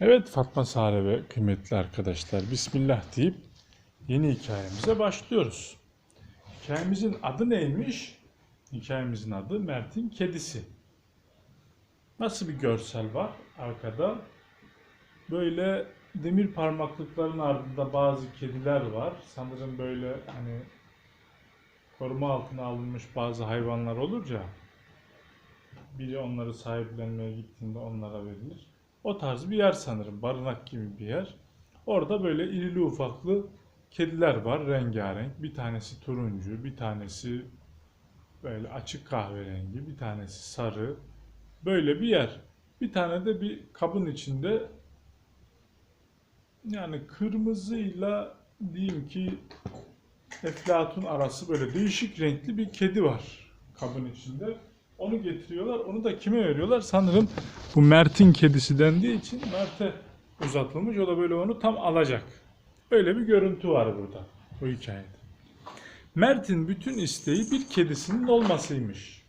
Evet Fatma Sare ve kıymetli arkadaşlar Bismillah deyip yeni hikayemize başlıyoruz. Hikayemizin adı neymiş? Hikayemizin adı Mert'in Kedisi. Nasıl bir görsel var arkada? Böyle demir parmaklıkların ardında bazı kediler var. Sanırım böyle hani koruma altına alınmış bazı hayvanlar olur ya. Biri onları sahiplenmeye gittiğinde onlara verilir. O tarz bir yer sanırım. Barınak gibi bir yer. Orada böyle irili ufaklı kediler var rengarenk. Bir tanesi turuncu, bir tanesi böyle açık kahverengi, bir tanesi sarı. Böyle bir yer. Bir tane de bir kabın içinde yani kırmızıyla diyeyim ki eflatun arası böyle değişik renkli bir kedi var kabın içinde. Onu getiriyorlar. Onu da kime veriyorlar? Sanırım bu Mert'in kedisi dendiği için Mert'e uzatılmış. O da böyle onu tam alacak. Öyle bir görüntü var burada bu hikayede. Mert'in bütün isteği bir kedisinin olmasıymış.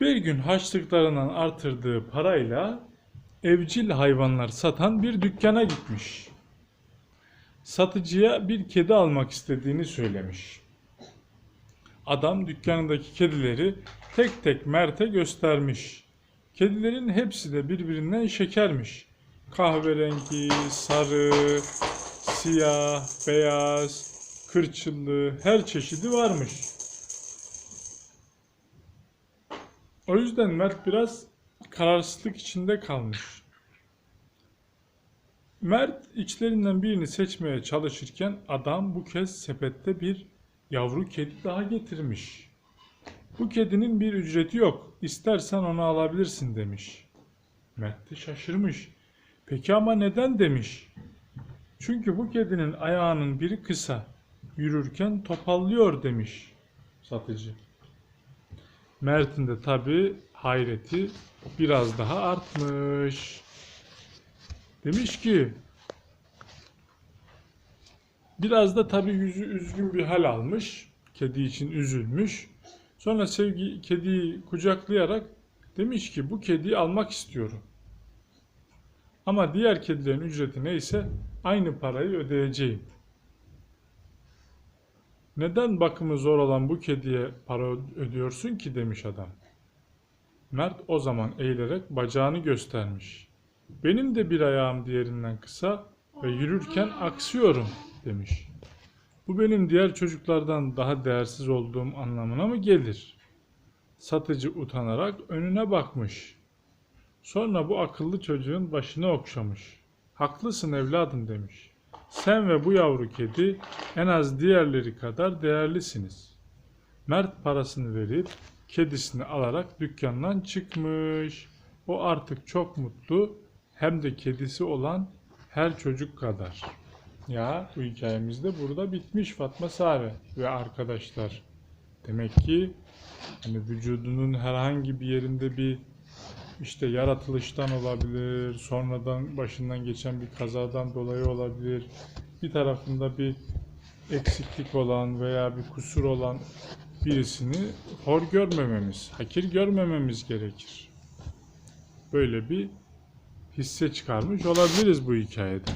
Bir gün harçlıklarından artırdığı parayla evcil hayvanlar satan bir dükkana gitmiş. Satıcıya bir kedi almak istediğini söylemiş. Adam dükkanındaki kedileri tek tek Mert'e göstermiş. Kedilerin hepsi de birbirinden şekermiş. Kahverengi, sarı, siyah, beyaz, kırçıllı her çeşidi varmış. O yüzden Mert biraz kararsızlık içinde kalmış. Mert içlerinden birini seçmeye çalışırken adam bu kez sepette bir yavru kedi daha getirmiş. Bu kedinin bir ücreti yok. İstersen onu alabilirsin demiş. Mert şaşırmış. Peki ama neden demiş. Çünkü bu kedinin ayağının biri kısa. Yürürken topallıyor demiş satıcı. Mert'in de tabi hayreti biraz daha artmış. Demiş ki biraz da tabi yüzü üzgün bir hal almış. Kedi için üzülmüş. Sonra sevgi kediyi kucaklayarak demiş ki bu kediyi almak istiyorum. Ama diğer kedilerin ücreti neyse aynı parayı ödeyeceğim. Neden bakımı zor olan bu kediye para ödüyorsun ki demiş adam. Mert o zaman eğilerek bacağını göstermiş. Benim de bir ayağım diğerinden kısa ve yürürken aksıyorum demiş. Bu benim diğer çocuklardan daha değersiz olduğum anlamına mı gelir? Satıcı utanarak önüne bakmış. Sonra bu akıllı çocuğun başını okşamış. Haklısın evladım demiş. Sen ve bu yavru kedi en az diğerleri kadar değerlisiniz. Mert parasını verip kedisini alarak dükkandan çıkmış. O artık çok mutlu hem de kedisi olan her çocuk kadar. Ya bu hikayemiz de burada bitmiş Fatma Sare ve arkadaşlar. Demek ki hani vücudunun herhangi bir yerinde bir işte yaratılıştan olabilir, sonradan başından geçen bir kazadan dolayı olabilir. Bir tarafında bir eksiklik olan veya bir kusur olan birisini hor görmememiz, hakir görmememiz gerekir. Böyle bir hisse çıkarmış olabiliriz bu hikayede.